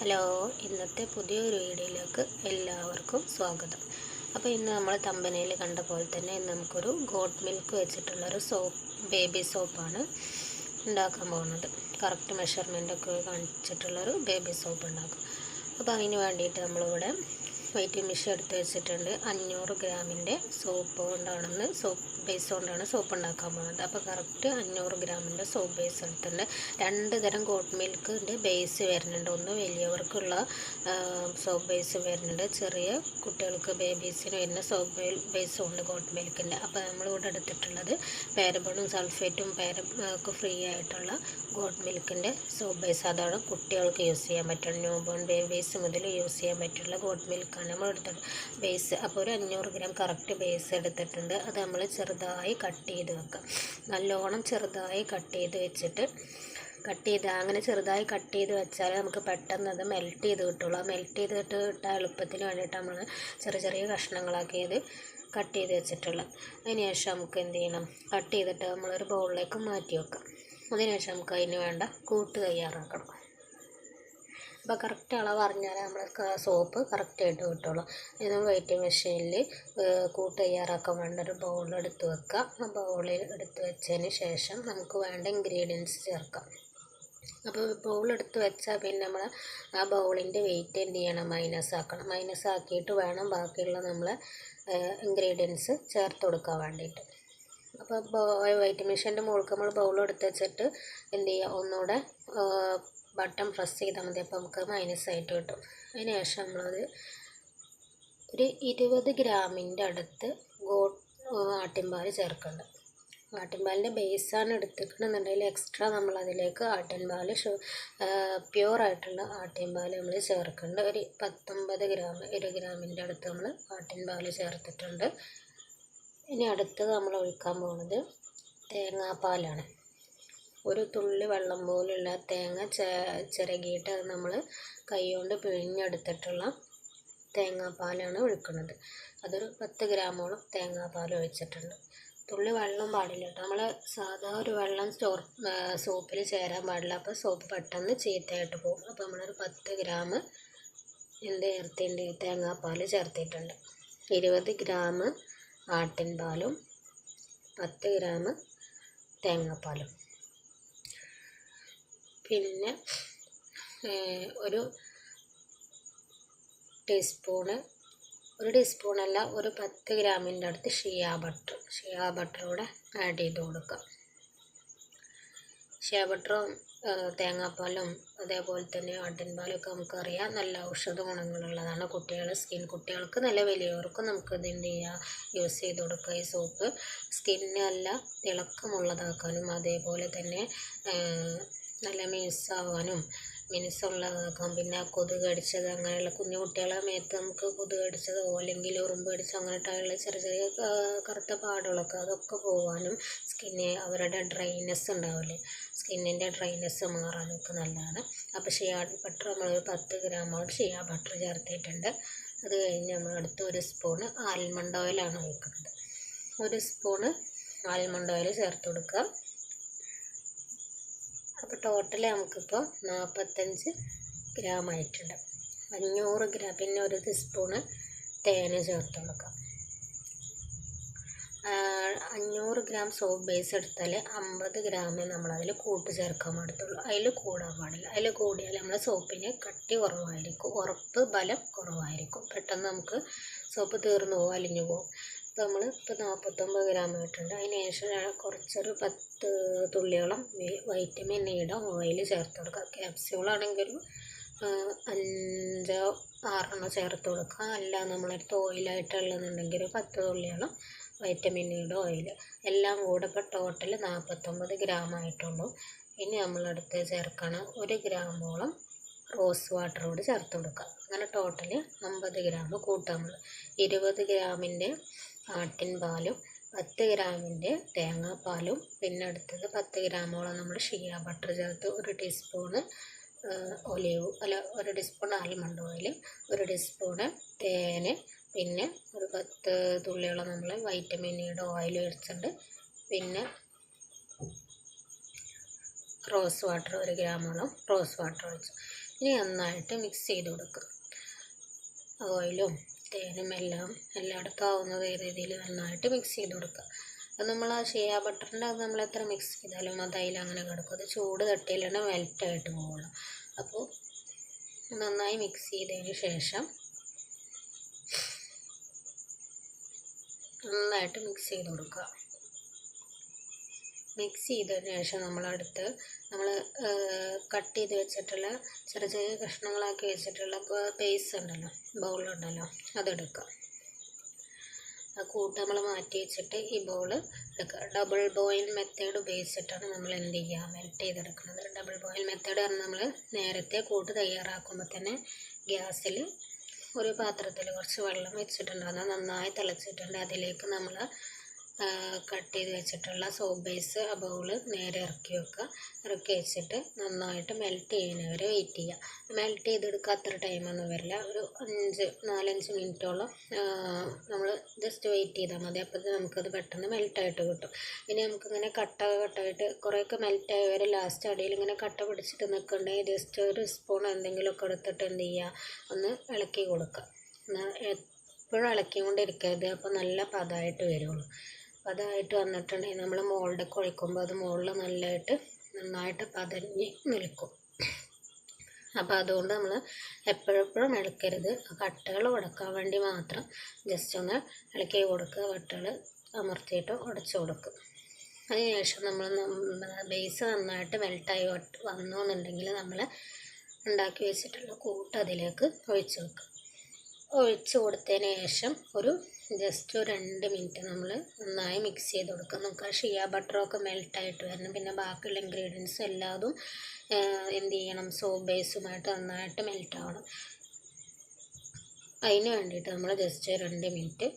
Hello ഇന്നത്തെ പുതിയൊരു വീഡിയോയിലേക്ക് എല്ലാവർക്കും സ്വാഗതം. അപ്പോൾ ഇന്ന് നമ്മൾ തമ്പനയിൽ കണ്ട പോലെ തന്നെ ഇന്ന് നമുക്കൊരു ഗോട്ട് മിൽക്ക് വെച്ചിട്ടുള്ളൊരു സോപ്പ് ബേബി സോപ്പാണ് ഉണ്ടാക്കാൻ പോകുന്നത്. കറക്റ്റ് മെഷർമെന്റൊക്കെ കാണിച്ചിട്ടുള്ളൊരു ബേബി സോപ്പ് ഉണ്ടാക്കും. അപ്പോൾ അതിന് വേണ്ടിയിട്ട് നമ്മളിവിടെ വൈറ്റ് മിഷ് എടുത്ത് വെച്ചിട്ടുണ്ട്. അഞ്ഞൂറ് ഗ്രാമിന്റെ സോപ്പ് കൊണ്ടാണെന്ന് സോപ്പ് ബേസ് കൊണ്ടാണ് സോപ്പ് ഉണ്ടാക്കാൻ പോകുന്നത്. അപ്പോൾ കറക്റ്റ് അഞ്ഞൂറ് ഗ്രാമിന്റെ സോപ്പ് ബേസ് എടുത്തിട്ടുണ്ട്. രണ്ട് തരം ഗോട്ട് മിൽക്കിന്റെ ബേസ് വരുന്നുണ്ട്. ഒന്ന് വലിയവർക്കുള്ള സോപ്പ് ബേസ് വരുന്നുണ്ട്. ചെറിയ കുട്ടികൾക്ക് ബേബീസിന് വരുന്ന സോപ്പ് ബേസും ഉണ്ട് ഗോട്ട് മിൽക്കിന്റെ അപ്പോൾ നമ്മളിവിടെ എടുത്തിട്ടുള്ളത് പാരബണും സൾഫേറ്റും പാര ഒക്കെ ഫ്രീ ആയിട്ടുള്ള ഗോട്ട് മിൽക്കിന്റെ സോപ്പ് ബേസ് അതാണ് കുട്ടികൾക്ക് യൂസ് ചെയ്യാൻ പറ്റുള്ള ന്യൂ ബോൺ ബേബീസ് മുതൽ യൂസ് ചെയ്യാൻ പറ്റുള്ള ഗോട്ട് മിൽക്കാണ് നമ്മൾ എടുത്തത് ബേസ് അപ്പോൾ ഒരു അഞ്ഞൂറ് ഗ്രാം കറക്റ്റ് ബേസ് എടുത്തിട്ടുണ്ട്. അത് നമ്മൾ ചെറുതായി കട്ട് ചെയ്ത് വെക്കാം. നല്ലോണം ചെറുതായി കട്ട് ചെയ്ത് വെച്ചിട്ട് കട്ട് ചെയ്ത് അങ്ങനെ ചെറുതായി കട്ട് ചെയ്ത് വെച്ചാൽ നമുക്ക് പെട്ടെന്ന് അത് മെൽറ്റ് ചെയ്ത് കിട്ടുള്ളൂ. ആ മെൽറ്റ് ചെയ്തിട്ട് കിട്ടാൻ എളുപ്പത്തിന് വേണ്ടിയിട്ട് നമ്മൾ ചെറിയ ചെറിയ കഷ്ണങ്ങളാക്കിയത് കട്ട് ചെയ്ത് വെച്ചിട്ടുള്ളത് അതിന് ശേഷം നമുക്ക് എന്ത് ചെയ്യണം? കട്ട് ചെയ്തിട്ട് നമ്മളൊരു ബൗളിലേക്ക് മാറ്റി വെക്കാം. അതിനുശേഷം നമുക്ക് അതിന് വേണ്ട കൂട്ട് തയ്യാറാക്കണം. അപ്പോൾ കറക്റ്റ് അളവ് അറിഞ്ഞാൽ നമ്മൾ സോപ്പ് കറക്റ്റായിട്ട് കിട്ടുള്ളൂ. ഇത് വെയിറ്റ് മെഷീനിൽ കൂട്ട് തയ്യാറാക്കാൻ വേണ്ട ഒരു ബൗൾ എടുത്ത് വെക്കുക ആ ബൗളിൽ എടുത്ത് വെച്ചതിന് ശേഷം നമുക്ക് വേണ്ട ഇൻഗ്രീഡിയൻസ് ചേർക്കാം. അപ്പോൾ ബൗൾ എടുത്ത് വെച്ചാൽ പിന്നെ നമ്മൾ ആ ബൗളിന്റെ വെയിറ്റ് എന്ത് ചെയ്യണം? മൈനസ് ആക്കണം. മൈനസ് ആക്കിയിട്ട് വേണം ബാക്കിയുള്ള നമ്മൾ ഇൻഗ്രീഡിയൻസ് ചേർത്ത് കൊടുക്കാൻ വേണ്ടിയിട്ട്. അപ്പോൾ വൈറ്റ് മെഷീന്റെ മുകൾക്ക് നമ്മൾ ബൗൾ എടുത്ത് വെച്ചിട്ട് എന്ത് ചെയ്യുക ഒന്നുകൂടെ ബട്ടൺ പ്രസ് ചെയ്താൽ മതി. അപ്പോൾ നമുക്ക് മൈനസ് ആയിട്ട് കിട്ടും. അതിനുശേഷം നമ്മളത് ഒരു ഇരുപത് ഗ്രാമിന്റെ അടുത്ത് ഗോ ആട്ടിൻപാൽ ചേർക്കുന്നുണ്ട് ആട്ടിൻപാലിന്റെ ബേസാണ് എടുത്തിട്ടുണ്ടെന്നുണ്ടെങ്കിൽ എക്സ്ട്രാ നമ്മൾ അതിലേക്ക് ആട്ടിൻപാൽ പ്യുവർ ആയിട്ടുള്ള ആട്ടിൻപാൽ നമ്മൾ ചേർക്കുന്നുണ്ട് ഒരു പത്തൊമ്പത് ഗ്രാം ഒരു ഗ്രാമിന്റെ അടുത്ത് നമ്മൾ ആട്ടിൻപാൽ ചേർത്തിട്ടുണ്ട്. ഇനി അടുത്തത് നമ്മൾ ഒഴിക്കാൻ പോകുന്നത് തേങ്ങാപ്പാലാണ്. ഒരു തുള്ളി വെള്ളം പോലുള്ള തേങ്ങ ചിരകിയിട്ട് അത് നമ്മൾ കൈകൊണ്ട് പിഴിഞ്ഞെടുത്തിട്ടുള്ള തേങ്ങാപ്പാലാണ് ഒഴിക്കുന്നത്. അതൊരു പത്ത് ഗ്രാമോളം തേങ്ങാപ്പാൽ ഒഴിച്ചിട്ടുണ്ട്. തുള്ളി വെള്ളം പാടില്ല നമ്മൾ സാധാ ഒരു വെള്ളം സ്റ്റോർ സോപ്പിൽ ചേരാൻ പാടില്ല. അപ്പോൾ സോപ്പ് പെട്ടെന്ന് ചീത്തയായിട്ട് പോകും. അപ്പോൾ നമ്മളൊരു പത്ത് ഗ്രാം എന്ത് ചേർത്തിട്ടുണ്ട് തേങ്ങാപ്പാൽ ചേർത്തിട്ടുണ്ട്. ഇരുപത് ഗ്രാം ആട്ടിൻ പാലും പത്ത് ഗ്രാം തേങ്ങാപ്പാലും. പിന്നെ ഒരു ടീസ്പൂണ് ഒരു ടീസ്പൂണല്ല ഒരു പത്ത് ഗ്രാമിന്റെ അടുത്ത് ഷിയാ ബട്ടർ ഷിയാ ബട്ടർ കൂടെ ആഡ് ചെയ്ത് കൊടുക്കുക. ഷിയാ ബട്ടറും തേങ്ങാപ്പാലും അതേപോലെ തന്നെ ആട്ടിൻപാലും ഒക്കെ നമുക്കറിയാം. നല്ല ഔഷധ ഗുണങ്ങളുള്ളതാണ് കുട്ടികൾ സ്കിൻ കുട്ടികൾക്ക് നല്ല വലിയവർക്കും നമുക്ക് ഇത് എന്ത് ചെയ്യുക യൂസ് ചെയ്ത് കൊടുക്കുക ഈ സോപ്പ് സ്കിന്നെല്ലാം നല്ല തിളക്കമുള്ളതാക്കാനും അതേപോലെ തന്നെ നല്ല മിനുസാവാനും മിനുസുള്ളതാക്കാം. പിന്നെ കൊതുക് കടിച്ചത് അങ്ങനെയുള്ള കുഞ്ഞു കുട്ടികളെ മേത്ത് നമുക്ക് കൊതുക് കടിച്ചതോ അല്ലെങ്കിൽ ഉറുമ്പ് കടിച്ചോ അങ്ങനെയുള്ള ചെറിയ ചെറിയ കറുത്ത പാടുകളൊക്കെ അതൊക്കെ പോകാനും സ്കിന്ന് അവരുടെ ഡ്രൈനെസ് ഉണ്ടാവില്ലേ? സ്കിന്നിന്റെ ഡ്രൈനെസ് മാറാനൊക്കെ നല്ലതാണ്. അപ്പോൾ ഷിയാ ബട്ടർ നമ്മൾ പത്ത് ഗ്രാമോട് ഷിയാ ബട്ടർ ചേർത്തിട്ടുണ്ട്. അത് കഴിഞ്ഞ് നമ്മൾ അടുത്ത ഒരു സ്പൂണ് ആൽമണ്ട് ഓയിലാണ് ഒഴിക്കുന്നത്. ഒരു സ്പൂണ് ആൽമണ്ട് ഓയിൽ ചേർത്ത് കൊടുക്കുക. അപ്പോൾ ടോട്ടൽ നമുക്കിപ്പോൾ നാൽപ്പത്തഞ്ച് ഗ്രാം ആയിട്ടുണ്ട്. അഞ്ഞൂറ് ഗ്രാം പിന്നെ ഒരു ടീസ്പൂണ് തേന് ചേർത്ത് കൊടുക്കാം. അഞ്ഞൂറ് ഗ്രാം സോപ്പ് ബേസ് എടുത്താൽ അമ്പത് ഗ്രാമേ നമ്മളതിൽ കൂട്ട് ചേർക്കാൻ പാടത്തുള്ളൂ അതിൽ കൂടാൻ പാടില്ല. അതിൽ കൂടിയാൽ നമ്മൾ സോപ്പിന് കട്ടി കുറവായിരിക്കും. ഉറപ്പ് ബലം കുറവായിരിക്കും. പെട്ടെന്ന് നമുക്ക് സോപ്പ് തീർന്നു പോകും അലിഞ്ഞു പോകും അപ്പോൾ നമ്മൾ ഇപ്പോൾ നാൽപ്പത്തൊമ്പത് ഗ്രാം ആയിട്ടുണ്ട്. അതിന് ശേഷം കുറച്ചൊരു പത്ത് തുള്ളിയോളം വൈറ്റമിൻ എയുടെ ഓയിൽ ചേർത്ത് കൊടുക്കുക. ക്യാപ്സ്യൂളാണെങ്കിലും അഞ്ചോ ആറെണ്ണോ ചേർത്ത് കൊടുക്കുക. അല്ല നമ്മളടുത്ത് ഓയിലായിട്ടുള്ളതെന്നുണ്ടെങ്കിൽ പത്ത് തുള്ളിയോളം വൈറ്റമിൻ ഇയുടെ ഓയിൽ എല്ലാം കൂടെ ഇപ്പോൾ ടോട്ടൽ നാൽപ്പത്തൊമ്പത് ഗ്രാം ആയിട്ടുള്ളൂ. ഇനി നമ്മളടുത്ത് ചേർക്കണം ഒരു ഗ്രാമോളം റോസ് വാട്ടർ കൂടി ചേർത്ത് കൊടുക്കുക. അങ്ങനെ ടോട്ടൽ അമ്പത് ഗ്രാം കൂട്ടാം നമ്മൾ ഇരുപത് ഗ്രാമിന്റെ ആട്ടിൻ പാലും പത്ത് ഗ്രാമിന്റെ തേങ്ങാപ്പാലും പിന്നെ അടുത്തത് പത്ത് ഗ്രാമോളം നമ്മൾ ഷിയ ബട്ടർ ചേർത്ത് ഒരു ടീസ്പൂണ് ഒലിവ് അല്ല ഒരു ടീസ്പൂൺ ആൽമണ്ട് ഓയിൽ ഒരു ടീസ്പൂണ് തേന് പിന്നെ ഒരു പത്ത് തുള്ളിയോളം നമ്മൾ വൈറ്റമിൻ ഇയുടെ ഓയിൽ ഒഴിച്ചിട്ടുണ്ട് പിന്നെ റോസ് വാട്ടർ ഒരു ഗ്രാമോളം റോസ് വാട്ടർ ഒഴിച്ചു. ഇനി നന്നായിട്ട് മിക്സ് ചെയ്ത് കൊടുക്കുക. ഓയിലും തേനും എല്ലാം എല്ലായിടത്തും ആവുന്ന രീതിയിൽ നന്നായിട്ട് മിക്സ് ചെയ്ത് കൊടുക്കുക. അത് നമ്മൾ ആ ഷെയ ബട്ടറിന്റെ അത് നമ്മൾ എത്ര മിക്സ് ചെയ്താലും അത് അതിൽ അങ്ങനെ കിടക്കും. അത് ചൂട് തട്ടിയിലാണ് മെൽറ്റായിട്ട് പോകുള്ളൂ അപ്പോൾ നന്നായി മിക്സ് ചെയ്തതിന് ശേഷം നന്നായിട്ട് മിക്സ് ചെയ്ത് കൊടുക്കുക. മിക്സ് ചെയ്തതിന് ശേഷം നമ്മളെടുത്ത് നമ്മൾ കട്ട് ചെയ്ത് വെച്ചിട്ടുള്ള ചെറിയ ചെറിയ കഷ്ണങ്ങളാക്കി വെച്ചിട്ടുള്ള പേസ്റ്റ് ഉണ്ടല്ലോ ബൗളുണ്ടല്ലോ അതെടുക്കുക. ആ കൂട്ട് നമ്മൾ മാറ്റി വെച്ചിട്ട് ഈ ബോൾ എടുക്കുക. ഡബിൾ ബോയിൽ മെത്തേഡ് ഉപയോഗിച്ചിട്ടാണ് നമ്മൾ എന്ത് ചെയ്യുക? മെൽറ്റ് ചെയ്തെടുക്കുന്നത്. ഡബിൾ ബോയിൽ മെത്തേഡ് പറഞ്ഞാൽ നമ്മൾ നേരത്തെ കൂട്ട് തയ്യാറാക്കുമ്പോൾ തന്നെ ഗ്യാസിൽ ഒരു പാത്രത്തിൽ കുറച്ച് വെള്ളം വെച്ചിട്ടുണ്ട്. അത് നന്നായി തിളച്ചിട്ടുണ്ട്. അതിലേക്ക് നമ്മൾ കട്ട് ചെയ്ത് വെച്ചിട്ടുള്ള സോപ്പ് ബേസ് ആ ബൗൾ നേരെ ഇറക്കി വെക്കുക. ഇറക്കി വെച്ചിട്ട് നന്നായിട്ട് മെൽറ്റ് ചെയ്യുന്നവരെ വെയിറ്റ് ചെയ്യുക. മെൽറ്റ് ചെയ്തെടുക്കുക അത്ര ടൈമൊന്നും വരില്ല. ഒരു അഞ്ച് നാലഞ്ച് മിനിറ്റോളം നമ്മൾ ജസ്റ്റ് വെയിറ്റ് ചെയ്താൽ മതി. അപ്പോൾ നമുക്കത് പെട്ടെന്ന് മെൽറ്റായിട്ട് കിട്ടും. ഇനി നമുക്കിങ്ങനെ കട്ട കട്ടായിട്ട് കുറേയൊക്കെ മെൽറ്റായി വരെ ലാസ്റ്റ് അടിയിൽ ഇങ്ങനെ കട്ട പിടിച്ചിട്ട് നിൽക്കണ്ടെങ്കിൽ ജസ്റ്റ് ഒരു സ്പൂൺ എന്തെങ്കിലുമൊക്കെ എടുത്തിട്ട് എന്ത് ചെയ്യുക? ഒന്ന് ഇളക്കി കൊടുക്കുക. എപ്പോഴും ഇളക്കിക്കൊണ്ടിരിക്കരുത്. അപ്പോൾ നല്ല പതായിട്ട് വരുള്ളൂ. പദമായിട്ട് വന്നിട്ടുണ്ടെങ്കിൽ നമ്മൾ മോൾഡ് കുഴക്കുമ്പോൾ അത് മുകളിൽ നല്ലതായിട്ട് നന്നായിട്ട് പതഞ്ഞ് നിൽക്കും. അപ്പോൾ അതുകൊണ്ട് നമ്മൾ എപ്പോഴെപ്പോഴും ഇളക്കരുത്. കട്ടകൾ ഉടക്കാൻ വേണ്ടി മാത്രം ജസ്റ്റ് ഒന്ന് ഇളക്കി കൊടുക്കുക. വട്ടകൾ അമർത്തിയിട്ട് ഉടച്ചു കൊടുക്കും അതിനുശേഷം നമ്മൾ ബേസ് നന്നായിട്ട് മെൽട്ടായി വന്നു എന്നുണ്ടെങ്കിൽ നമ്മൾ ഉണ്ടാക്കി വെച്ചിട്ടുള്ള കൂട്ട് അതിലേക്ക് ഒഴിച്ചു വെക്കുക. ഒഴിച്ചു കൊടുത്തതിന് ശേഷം ഒരു ജസ്റ്റ് ഒരു രണ്ട് മിനിറ്റ് നമ്മൾ നന്നായി മിക്സ് ചെയ്ത് കൊടുക്കുക. നമുക്ക് ആ ഷിയ ബട്ടറൊക്കെ മെൽട്ടായിട്ട് വരണം. പിന്നെ ബാക്കിയുള്ള ഇൻഗ്രീഡിയൻസ് എല്ലാതും എന്ത് ചെയ്യണം? സോപ്പ് ബേസുമായിട്ട് നന്നായിട്ട് മെൽട്ടാവണം അതിന് വേണ്ടിയിട്ട് നമ്മൾ ജസ്റ്റ് രണ്ട് മിനിറ്റ്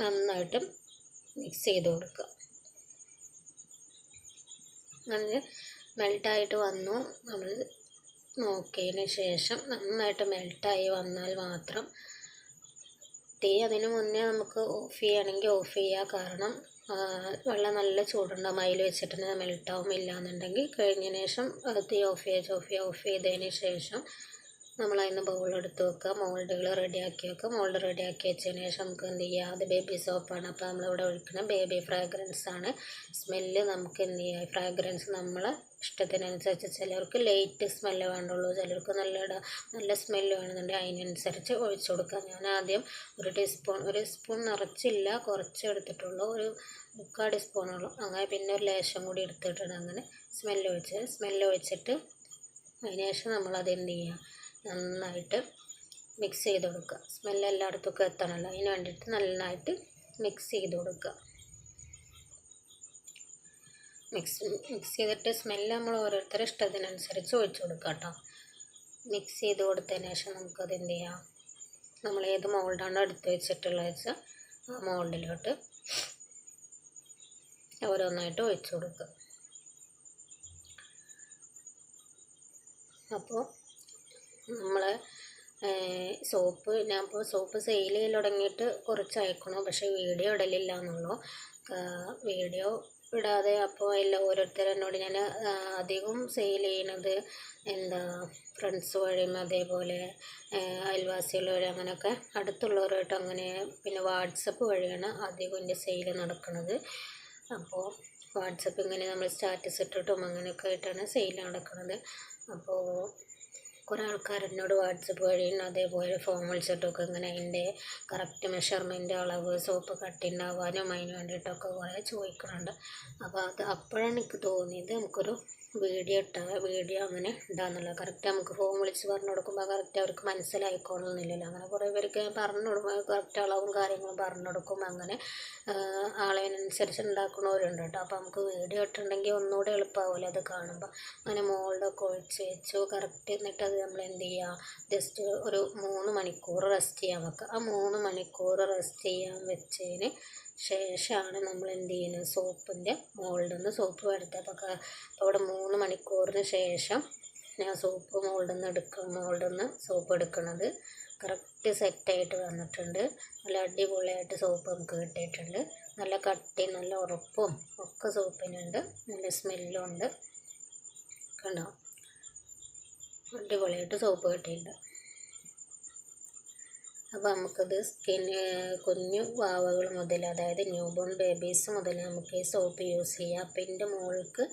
നന്നായിട്ട് മിക്സ് ചെയ്ത് കൊടുക്കുക. നല്ല മെൽട്ടായിട്ട് വന്നു. നമ്മൾ നോക്കിയതിന് ശേഷം നന്നായിട്ട് മെൽട്ടായി വന്നാൽ മാത്രം തീ അതിന് മുന്നേ നമുക്ക് ഓഫ് ചെയ്യുകയാണെങ്കിൽ ഓഫ് ചെയ്യുക. കാരണം വെള്ളം നല്ല ചൂടുണ്ടാകും അതിൽ വെച്ചിട്ടുണ്ടെങ്കിൽ മെൽട്ടാവും ഇല്ല എന്നുണ്ടെങ്കിൽ കഴിഞ്ഞതിന് ശേഷം തീ ഓഫ് ചെയ്ത് ഓഫ് ചെയ്യുക ഓഫ് ചെയ്തതിന് ശേഷം നമ്മൾ അതിന് ബൗളെടുത്ത് വെക്കുക. മോൾഡുകൾ റെഡിയാക്കി വെക്കുക. മോൾഡ് റെഡിയാക്കി വെച്ചതിന് ശേഷം നമുക്ക് എന്ത് ചെയ്യുക അത് ബേബി സോപ്പാണ് അപ്പോൾ നമ്മളിവിടെ ഒഴിക്കുന്ന ബേബി ഫ്രാഗ്രൻസ് ആണ്. സ്മെല്ല് നമുക്ക് എന്ത് ചെയ്യുക ഫ്രാഗ്രൻസ് നമ്മൾ ഇഷ്ടത്തിനനുസരിച്ച് ചിലർക്ക് ലൈറ്റ് സ്മെല്ല് വേണ്ടുള്ളൂ ചിലർക്ക് നല്ല നല്ല സ്മെല്ല് വേണമെന്നുണ്ടെങ്കിൽ അതിനനുസരിച്ച് ഒഴിച്ചു കൊടുക്കുക. ഞാൻ ആദ്യം ഒരു ടീസ്പൂൺ ഒരു സ്പൂൺ നിറച്ചില്ല കുറച്ച് എടുത്തിട്ടുള്ളൂ. ഒരു മുക്കാൽ ടീസ്പൂണോളം അങ്ങനെ പിന്നെ ഒരു ലേശം കൂടി എടുത്തിട്ടുണ്ട് അങ്ങനെ സ്മെല്ല് ഒഴിച്ച് സ്മെല്ല് ഒഴിച്ചിട്ട് അതിനുശേഷം നമ്മളത് എന്ത് ചെയ്യുക? നന്നായിട്ട് മിക്സ് ചെയ്ത് കൊടുക്കുക. സ്മെല്ല് ഒക്കെ എത്തണമല്ലോ. അതിന് വേണ്ടിയിട്ട് നന്നായിട്ട് മിക്സ് ചെയ്ത് കൊടുക്കുക. മിക്സ് മിക്സ് ചെയ്തിട്ട് സ്മെല്ല് നമ്മൾ ഓരോരുത്തരുടെ ഇഷ്ടത്തിനനുസരിച്ച് ഒഴിച്ചു കൊടുക്കുക കേട്ടോ. മിക്സ് ചെയ്ത് കൊടുത്തതിന് ശേഷം നമുക്കത് എന്ത് ചെയ്യാം? നമ്മൾ ഏത് മോൾഡാണോ എടുത്ത് വെച്ചിട്ടുള്ളത് വെച്ചാൽ ആ മോൾഡിലോട്ട് ഓരോന്നായിട്ട് ഒഴിച്ചു കൊടുക്കുക. അപ്പോൾ നമ്മൾ സോപ്പ് ഞാൻ ഇപ്പോൾ സോപ്പ് സെയിൽ തുടങ്ങിയിട്ട് കുറച്ച് അയക്കണോ? പക്ഷേ വീഡിയോ ഇടലില്ല എന്നുള്ളൂ. വീഡിയോ ഇടാതെ അപ്പോൾ എല്ലാ ഓരോരുത്തരെന്നോട് ഞാൻ അധികം സെയിൽ ചെയ്യണത് എന്താ ഫ്രണ്ട്സ് വഴിയും അതേപോലെ അയൽവാസികൾ വഴി അങ്ങനെയൊക്കെ അടുത്തുള്ളവരുമായിട്ട് അങ്ങനെ പിന്നെ വാട്സപ്പ് വഴിയാണ് അധികം എന്റെ സെയിൽ നടക്കുന്നത് അപ്പോൾ വാട്സപ്പ് ഇങ്ങനെ നമ്മൾ സ്റ്റാറ്റസ് ഇട്ടിട്ടും അങ്ങനെയൊക്കെ ആയിട്ടാണ് സെയിൽ നടക്കുന്നത് അപ്പോൾ കുറേ ആൾക്കാർ എന്നോട് വാട്സപ്പ് വഴിയും അതേപോലെ ഫോൺ വിളിച്ചിട്ടൊക്കെ ഇങ്ങനെ അതിന്റെ കറക്റ്റ് മെഷർമെന്റ് അളവ് സോപ്പ് കട്ടിണ്ടാവാനും അതിന് വേണ്ടിയിട്ടൊക്കെ കുറേ ചോദിക്കുന്നുണ്ട് അപ്പോൾ അത് അപ്പോഴാണ് എനിക്ക് തോന്നിയത് നമുക്കൊരു വീഡിയോ ഇട്ടാൽ വീഡിയോ അങ്ങനെ ഉണ്ടാകുന്നുള്ളൂ കറക്റ്റ് നമുക്ക് ഫോൺ വിളിച്ച് പറഞ്ഞു കൊടുക്കുമ്പോൾ കറക്റ്റ് അവർക്ക് മനസ്സിലായിക്കോളുന്നില്ലല്ലോ. അങ്ങനെ കുറേ പേർക്ക് പറഞ്ഞു കൊടുക്കുമ്പോൾ കറക്റ്റ് അളവും കാര്യങ്ങളും പറഞ്ഞു കൊടുക്കും. അങ്ങനെ അളവിനനുസരിച്ച് ഉണ്ടാക്കുന്നവരുണ്ട് കേട്ടോ. അപ്പോൾ നമുക്ക് വീഡിയോ ഇട്ടിട്ടുണ്ടെങ്കിൽ ഒന്നുകൂടെ എളുപ്പമാവില്ല അത് കാണുമ്പോൾ അങ്ങനെ മോളിലൊക്കെ ഒഴിച്ച് വെച്ചു. കറക്റ്റ് എന്നിട്ട് അത് നമ്മൾ എന്ത് ചെയ്യുക ജസ്റ്റ് ഒരു മൂന്ന് മണിക്കൂർ റെസ്റ്റ് ചെയ്യാൻ വെക്കുക ആ മൂന്ന് മണിക്കൂർ റെസ്റ്റ് ചെയ്യാൻ വെച്ചതിന് ശേഷമാണ് നമ്മൾ എന്ത് ചെയ്യുന്നത്? സോപ്പിന്റെ മോൾഡിൽ നിന്ന് സോപ്പ് വരുത്തുക അപ്പോൾ അവിടെ മൂന്ന് മണിക്കൂറിന് ശേഷം ഞാൻ സോപ്പ് മോൾഡിൽ നിന്ന് എടുക്കും മോൾഡിൽ നിന്ന് സോപ്പ് എടുക്കുന്നത്. കറക്റ്റ് സെറ്റായിട്ട് വന്നിട്ടുണ്ട്. നല്ല അടിപൊളിയായിട്ട് സോപ്പ് നമുക്ക് കിട്ടിയിട്ടുണ്ട്. നല്ല കട്ടി നല്ല ഉറപ്പും ഒക്കെ സോപ്പിനുണ്ട്. നല്ല സ്മെല്ലും ഉണ്ട്. കണ്ടോ? അടിപൊളിയായിട്ട് സോപ്പ് കിട്ടിയിട്ടുണ്ട്. അപ്പോൾ നമുക്കത് സ്കിൻ കുഞ്ഞു വാവകൾ മുതൽ അതായത് ന്യൂ ബോൺ ബേബീസ് മുതൽ നമുക്ക് ഈ സോപ്പ് യൂസ് ചെയ്യാം. അപ്പം എന്റെ മോൾക്ക്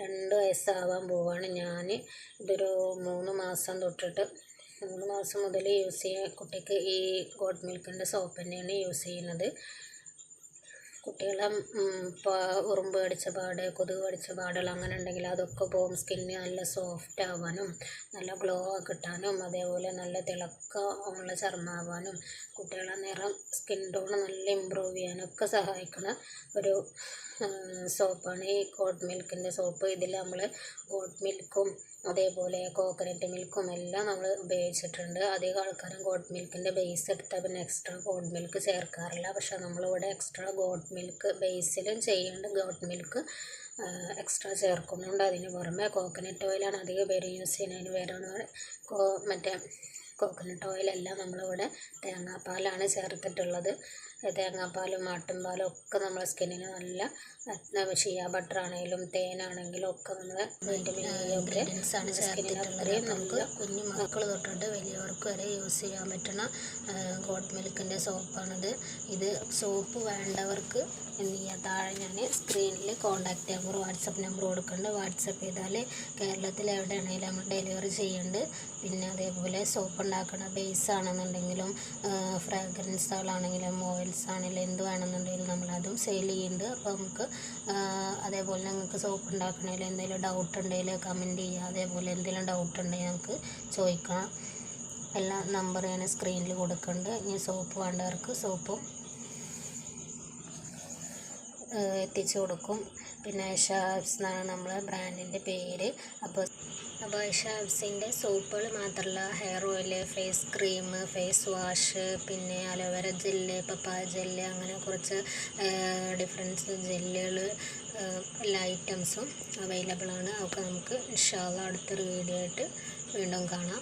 രണ്ട് വയസ്സാവാൻ പോവാണ്. ഞാൻ ഇതൊരു മൂന്ന് മാസം തൊട്ടിട്ട് മൂന്ന് മാസം മുതൽ യൂസ് ചെയ്യാൻ കുട്ടിക്ക് ഈ ഗോഡ് മിൽക്കിന്റെ സോപ്പ് തന്നെയാണ് യൂസ് ചെയ്യുന്നത്. കുട്ടികളെ ഉറുമ്പ് കടിച്ച പാട് കൊതുക് കടിച്ച പാടുകൾ അങ്ങനെ ഉണ്ടെങ്കിൽ അതൊക്കെ പോകും. സ്കിന്ന് നല്ല സോഫ്റ്റ് ആവാനും നല്ല ഗ്ലോ കിട്ടാനും അതേപോലെ നല്ല തിളക്കമുള്ള ചർമ്മമാവാനും കുട്ടികളെ നിറം സ്കിൻ ടോൺ നല്ല ഇമ്പ്രൂവ് ചെയ്യാനൊക്കെ സഹായിക്കുന്ന ഒരു സോപ്പാണ്. ഈ ഗോഡ് മിൽക്കിന്റെ സോപ്പ്. ഇതിൽ നമ്മൾ ഗോഡ് മിൽക്കും അതേപോലെ കോക്കനട്ട് മിൽക്കും എല്ലാം നമ്മൾ ഉപയോഗിച്ചിട്ടുണ്ട്. അധികം ആൾക്കാരും ഗോഡ് മിൽക്കിന്റെ ബേസ് എടുത്താൽ പിന്നെ എക്സ്ട്രാ ഗോഡ് മിൽക്ക് ചേർക്കാറില്ല. പക്ഷേ നമ്മളിവിടെ എക്സ്ട്രാ ഗോഡ് മിൽക്ക് ബേസിലും ചെയ്യേണ്ട ഗോട്ട് മിൽക്ക് എക്സ്ട്രാ ചേർക്കുന്നുണ്ട്. അതിന് പുറമെ കോക്കനട്ട് ഓയിലാണ് അധികം പേര് യൂസ് ചെയ്യുന്നതിന് പേരാണ്. കോ മറ്റേ കോക്കനട്ട് ഓയിലെല്ലാം നമ്മളിവിടെ തേങ്ങാപ്പാലാണ് ചേർത്തിട്ടുള്ളത്. തേങ്ങാപ്പാലും ആട്ടിൻപാലും ഒക്കെ നമ്മളെ സ്കിന്നിന് നല്ല ഷിയ ബട്ടർ ആണെങ്കിലും തേനാണെങ്കിലും ഒക്കെ നമ്മൾ ആണ് ചേർത്തിട്ടുള്ളത് നമുക്ക് കുഞ്ഞു മക്കൾ തൊട്ടിട്ട് വലിയവർക്ക് വരെ യൂസ് ചെയ്യാൻ പറ്റുന്ന ഗോട്ട് മിൽക്കിന്റെ സോപ്പാണിത്. ഇത് സോപ്പ് വേണ്ടവർക്ക് എന്ത് ചെയ്യുക താഴെ ഞാൻ സ്ക്രീനിൽ കോൺടാക്റ്റ് നമ്പർ വാട്സപ്പ് നമ്പർ കൊടുക്കുന്നുണ്ട് വാട്സപ്പ് ചെയ്താൽ കേരളത്തിൽ എവിടെയാണെങ്കിലും നമ്മൾ ഡെലിവറി ചെയ്യുന്നുണ്ട്. പിന്നെ അതേപോലെ സോപ്പ് ഉണ്ടാക്കുന്ന ബേസ് ആണെന്നുണ്ടെങ്കിലും ഫ്രാഗ്രൻസുകളാണെങ്കിലും ഓയിൽസ് ആണെങ്കിലും എന്ത് വേണമെന്നുണ്ടെങ്കിലും നമ്മളതും സെയിൽ ചെയ്യുന്നുണ്ട്. അപ്പോൾ നമുക്ക് അതേപോലെ നിങ്ങൾക്ക് സോപ്പ് ഉണ്ടാക്കണേൽ എന്തെങ്കിലും ഡൗട്ട് ഉണ്ടെങ്കിൽ കമന്റ് ചെയ്യുക അതേപോലെ എന്തെങ്കിലും ഡൗട്ട് ഉണ്ടെങ്കിൽ നമുക്ക് ചോദിക്കണം എല്ലാ നമ്പർ ഞാൻ സ്ക്രീനിൽ കൊടുക്കുന്നുണ്ട് ഇനി സോപ്പ് വേണ്ടവർക്ക് സോപ്പും എത്തിച്ചു കൊടുക്കും. പിന്നെ ഷാപ്സ് എന്നാണ് നമ്മളെ ബ്രാൻഡിന്റെ പേര്. അപ്പോൾ അപ്പോൾ ഷാബ്സിന്റെ സോപ്പുകൾ മാത്രമല്ല hair oil face cream face wash പിന്നെ അലോവേര ജെല്ല് പപ്പായ ജെല്ല് അങ്ങനെ കുറച്ച് ഡിഫറൻസ് ജെല്ലുകൾ എല്ലാ ഐറ്റംസും അവൈലബിൾ ആണ്. അതൊക്കെ നമുക്ക് ഇൻഷാല്ല അടുത്തൊരു വീഡിയോ ആയിട്ട് വീണ്ടും കാണാം.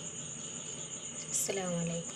അസ്സാം വലൈക്കും